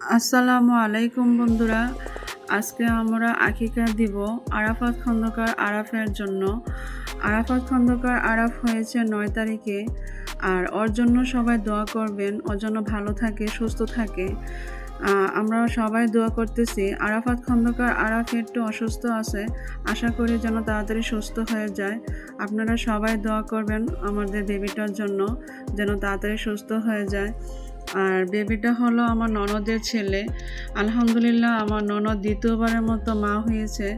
আসসালামু আলাইকুম বন্ধুরা। আজকে আমরা আকিকা দিব আরাফাত খন্দকার আরাফের জন্য। আরাফাত খন্দকার আরাফ হয়েছে নয় তারিখে আর ওর জন্য সবাই দোয়া করবেন ওর জন্য ভালো থাকে, সুস্থ থাকে। আমরা সবাই দোয়া করতেছি, আরাফাত খন্দকার আরাফ একটু অসুস্থ আছে, আশা করি যেন তাড়াতাড়ি সুস্থ হয়ে যায়। আপনারা সবাই দোয়া করবেন আমাদের বেবিটার জন্য, যেন তাড়াতাড়ি সুস্থ হয়ে যায়। আর বেবিটা হলো আমার ননদের ছেলে। আলহামদুলিল্লাহ আমার ননদ দ্বিতীয়বারের মতো মা হয়েছে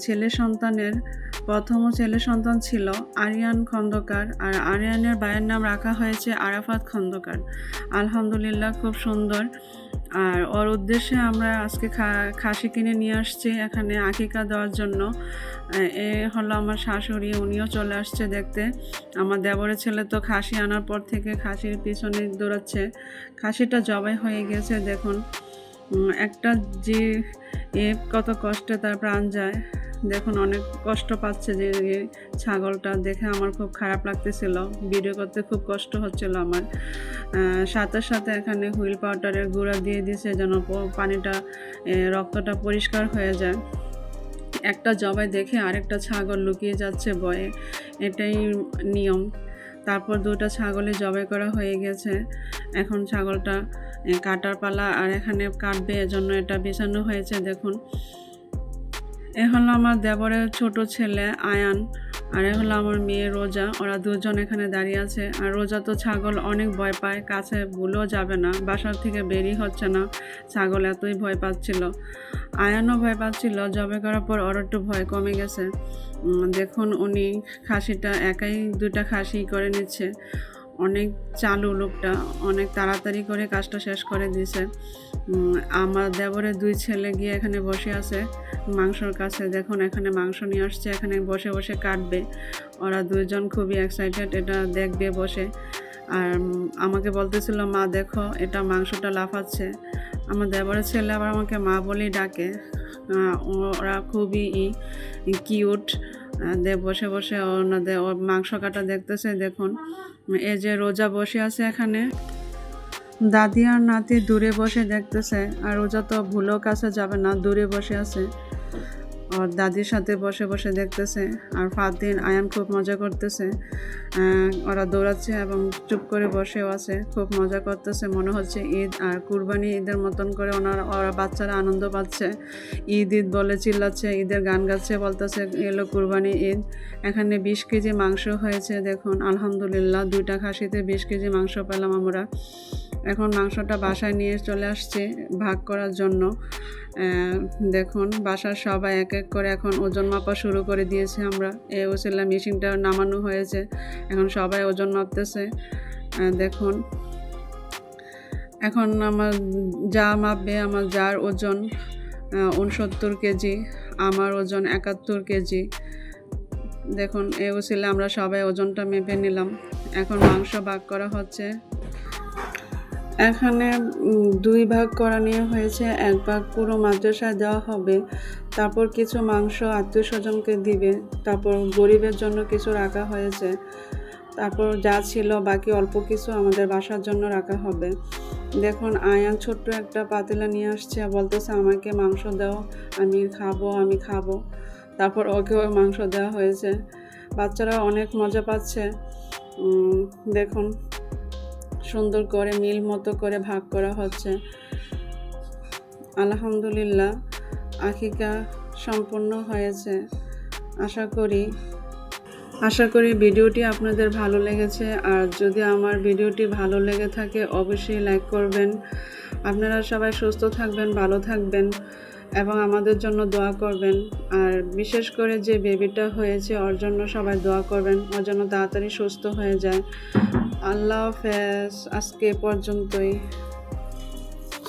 ছেলে সন্তানের। প্রথম ছেলে সন্তান ছিল আরিয়ান খন্দকার আর আরিয়ানের ভাইয়ের নাম রাখা হয়েছে আরাফাত খন্দকার। আলহামদুলিল্লাহ, খুব সুন্দর। আর ওর উদ্দেশ্যে আমরা আজকে খাসি কিনে নিয়ে আসছি এখানে আকিকা দেওয়ার জন্য। এ হলো আমার শাশুড়ি, উনিও চলে আসছে দেখতে। আমার দেবরের ছেলে তো খাসি আনার পর থেকে খাসির পিছনে দৌড়াচ্ছে। খাসিটা জবাই হয়ে গেছে, দেখুন। একটা যে, এ কত কষ্টে তার প্রাণ যায়। দেখুন, অনেক কষ্ট পাচ্ছে যে ছাগলটা দেখে আমার খুব খারাপ লাগতেছিল। ভিডিও করতে খুব কষ্ট হচ্ছিল আমার। সাথে সাথে এখানে হুইল পাউডারের গুঁড়া দিয়ে দিছে যেন পানিটা রক্তটা পরিষ্কার হয়ে যায়। একটা জবাই দেখে আরেকটা ছাগল লুকিয়ে যাচ্ছে বয়ে। এটাই নিয়ম। তারপর দুটো ছাগলে জবাই করা হয়ে গেছে। এখন ছাগলটা কাটার পালা আর এখানে কাটবে এজন্য এটা বিছানো হয়েছে, দেখুন। এ হলো আমার দেবরের ছোট ছেলে আয়ান, আর এ হলো আমার মেয়ে রোজা। ওরা দুজন এখানে দাঁড়িয়ে আছে। আর রোজা তো ছাগল অনেক ভয় পায়, কাছে ভুলেও যাবে না, বাসার থেকে বেরিয়ে হচ্ছে না। ছাগল এতই ভয় পাচ্ছিল। আয়ানও ভয় পাচ্ছিল, জবে করার পর ওর একটু ভয় কমে গেছে। দেখুন উনি খাসিটা একাই দুইটা খাসি করে নিচ্ছে। অনেক চালু লোকটা, অনেক তাড়াতাড়ি করে কাজটা শেষ করে দিয়েছে। আমার দেবরের দুই ছেলে গিয়ে এখানে বসে আছে মাংসর কাছে। দেখুন, এখানে মাংস নিয়ে আসছে, এখানে বসে বসে কাটবে। ওরা দুইজন খুবই এক্সাইটেড এটা দেখবে বসে। আর আমাকে বলতেছিল, মা, দেখো, এটা মাংসটা লাফাচ্ছে। আমার দেবরের ছেলে আবার আমাকে মা বলেই ডাকে। ওরা খুবই কিউট দে, বসে বসে ওনাদের ওর মাংস কাটা দেখতেছে, দেখুন। এই যে রোজা বসে আছে এখানে। দাদি আর নাতি দূরে বসে দেখতেছে, আর রোজা তো ভুলেও কাছে যাবে না, দূরে বসে আছে। ওর দাদির সাথে বসে বসে দেখতেছে আর ফাদিন আয়ান খুব মজা করতেছে। ওরা দৌড়াচ্ছে এবং চুপ করে বসেও আছে, খুব মজা করতেছে। মনে হচ্ছে ঈদ আর কুরবানি ঈদের মতন করে ওনারা, ওরা বাচ্চারা আনন্দ পাচ্ছে। ঈদ ঈদ বলে চিল্লাচ্ছে, ঈদের গান গাচ্ছে বলতেছে এলো কুরবানি ঈদ। এখানে বিশ কেজি মাংস হয়েছে, দেখুন, আলহামদুলিল্লাহ, দুইটা খাসিতে বিশ কেজি মাংস পেলাম আমরা। এখন মাংসটা বাসায় নিয়ে চলে আসছে ভাগ করার জন্য। দেখুন, বাসার সবাই এক এক করে এখন ওজন মাপা শুরু করে দিয়েছে আমরা। এ ওসিলা মেশিনটা নামানো হয়েছে, এখন সবাই ওজন মাপতেছে। দেখুন, এখন আমার যা মাপবে আমার যার ওজন উনসত্তর কেজি, আমার ওজন একাত্তর কেজি। দেখুন, এ ওসিলে আমরা সবাই ওজনটা মেপে নিলাম। এখন মাংস ভাগ করা হচ্ছে। এখানে দুই ভাগ করা নিয়ে হয়েছে, এক ভাগ পুরো মাদ্রাসায় দেওয়া হবে। তারপর কিছু মাংস আত্মীয় স্বজনকে দিবে, তারপর গরিবের জন্য কিছু রাখা হয়েছে। তারপর যা ছিল, বাকি অল্প কিছু আমাদের বাসার জন্য রাখা হবে। দেখুন, আয়ান ছোট্ট একটা পাতিলা নিয়ে আসছে, বলতেছে, আমাকে মাংস দাও, আমি খাব আমি খাব। তারপর ওকেও মাংস দেওয়া হয়েছে। বাচ্চারা অনেক মজা পাচ্ছে। দেখুন সুন্দর করে মিল মতো করে ভাগ করা হচ্ছে। আলহামদুলিল্লাহ, আকিকা সম্পন্ন হয়েছে। আশা করি আশা করি ভিডিওটি আপনাদের ভালো লেগেছে। আর যদি আমার ভিডিওটি ভালো লেগে থাকে, অবশ্যই লাইক করবেন। আপনারা সবাই সুস্থ থাকবেন, ভালো থাকবেন এবং আমাদের জন্য দোয়া করবেন। আর বিশেষ করে যে বেবিটা হয়েছে, ওর জন্য সবাই দোয়া করবেন। ওর জন্য তাড়াতাড়ি সুস্থ হয়ে যায়। আল্লাহ হাফেজ। আজকে পর্যন্তই।